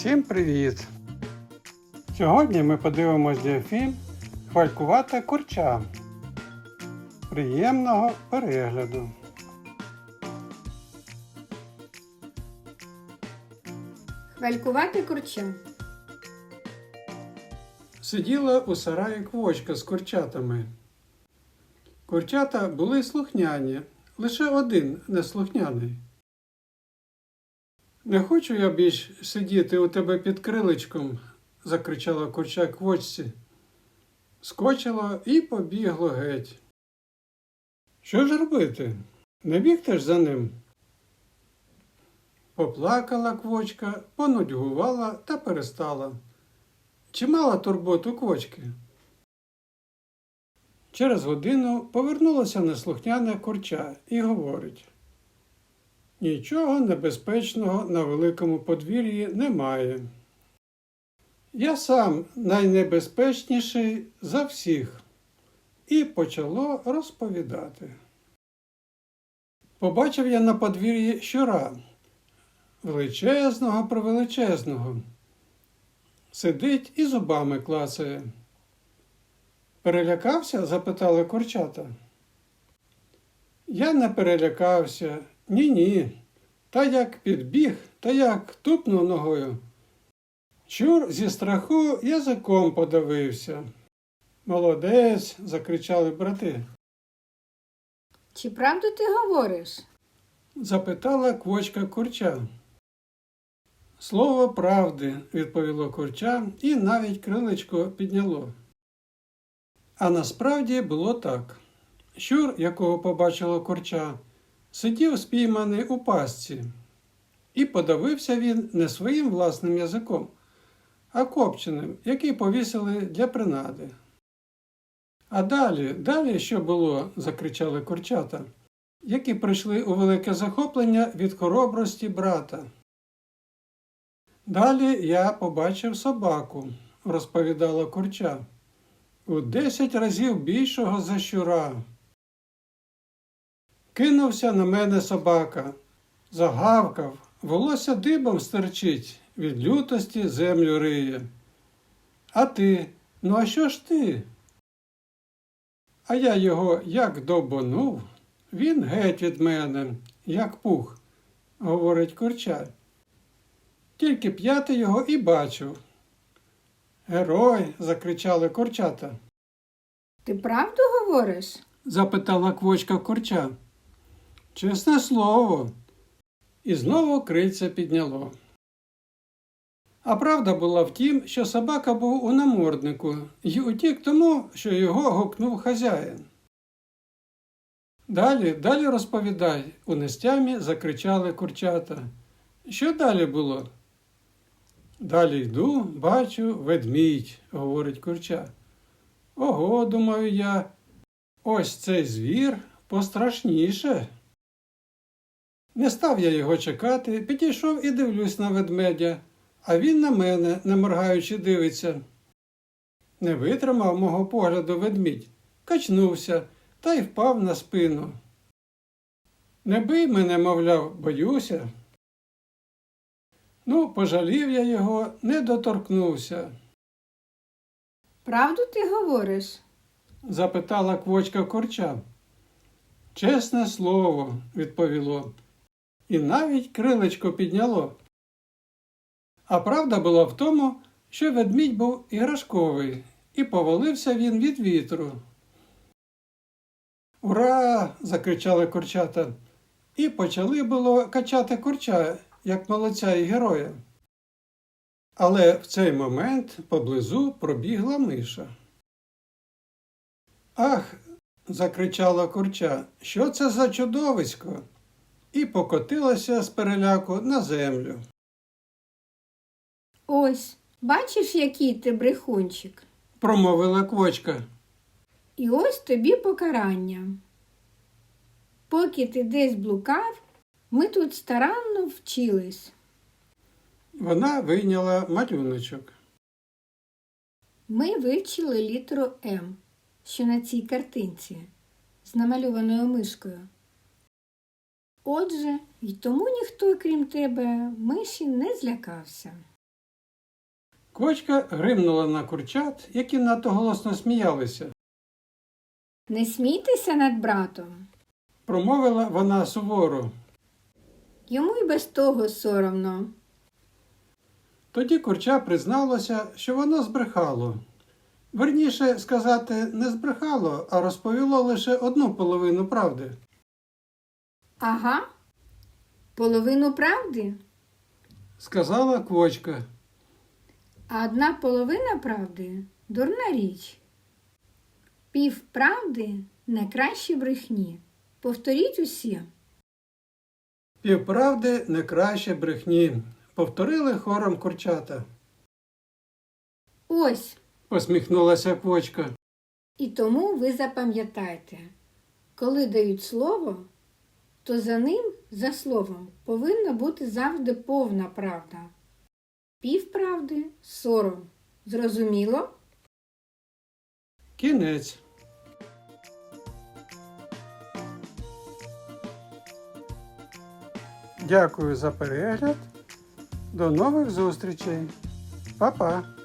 Всім привіт! Сьогодні ми подивимось діафільм Хвалькувата курча. Приємного перегляду! Хвалькувати курча. Сиділа у сараї квочка з курчатами. Курчата були слухняні, лише один неслухняний. Не хочу я більш сидіти у тебе під криличком, закричала курча квочці. Скочило і побігло геть. Що ж робити? Не бігти ж за ним? Поплакала квочка, понудьгувала та перестала. Чимала турботу квочки. Через годину повернулося неслухняне курча і говорить: Нічого небезпечного на великому подвір'ї немає. Я сам найнебезпечніший за всіх. І почало розповідати. Побачив я на подвір'ї щура, величезного превеличезного. Сидить і зубами клацає. Перелякався? запитали курчата. Я не перелякався, ні ні. Та як підбіг, та як тупнув ногою. Чур зі страху язиком подавився. Молодець, закричали брати. Чи правду ти говориш? Запитала квочка курча. Слово правди, відповіло курча і навіть крилечко підняло. А насправді було так. Щур, якого побачило курча, сидів спійманий у пастці, і подавився він не своїм власним язиком, а копченим, який повісили для принади. А далі, далі що було? закричали курчата, які прийшли у велике захоплення від хоробрості брата. Далі я побачив собаку, розповідала курча, у десять разів більшого за щура. Кинувся на мене собака, загавкав, волосся дибом стерчить, від лютості землю риє. А ти, ну а що ж ти? А я його як добонув, він геть від мене, як пух, говорить курча. Тільки п'яти його і бачив. Герой, закричали курчата, Ти правду говориш? запитала квочка курча. Чесне слово. І знову крильце підняло. А правда була в тім, що собака був у наморднику і утік тому, що його гукнув хазяїн. Далі, далі розповідай, у нестямі закричали курчата. Що далі було? Далі йду, бачу ведмідь, говорить курча. Ого, думаю я, ось цей звір пострашніше. Не став я його чекати, підійшов і дивлюсь на ведмедя, а він на мене, не моргаючи, дивиться. Не витримав мого погляду ведмідь, качнувся та й впав на спину. Не бий мене, мовляв, боюся. Ну, пожалів я його, не доторкнувся, Правду ти говориш? запитала квочка корча. Чесне слово, відповіло, і навіть крилечко підняло. А правда була в тому, що ведмідь був іграшковий, і повалився він від вітру. Ура! закричали курчата, і почали було качати курча, як молодця і героя. Але в цей момент поблизу пробігла миша. Ах, закричала курча, що це за чудовисько? І покотилася з переляку на землю. Ось, бачиш, який ти брехунчик. Промовила квочка. І ось тобі покарання. Поки ти десь блукав, ми тут старанно вчились. Вона вийняла малюночок. Ми вивчили літеру М, що на цій картинці, з намальованою мишкою. Отже, й тому ніхто, крім тебе, миші не злякався. Квочка гримнула на курчат, які надто голосно сміялися. Не смійтеся над братом. Промовила вона суворо. Йому й без того соромно. Тоді курча призналося, що воно збрехало. Верніше сказати, не збрехало, а розповіло лише одну половину правди. Ага. Половину правди, Сказала квочка. а одна половина правди дурна річ. Пів правди не краще брехні. Повторіть усі. Півправди не краще брехні. Повторили хором курчата. Ось. Посміхнулася квочка. І тому ви запам'ятайте, коли дають слово, то за ним, за словом, повинна бути завжди повна правда. Півправди сором. Зрозуміло? Кінець. Дякую за перегляд. До нових зустрічей. Па-па.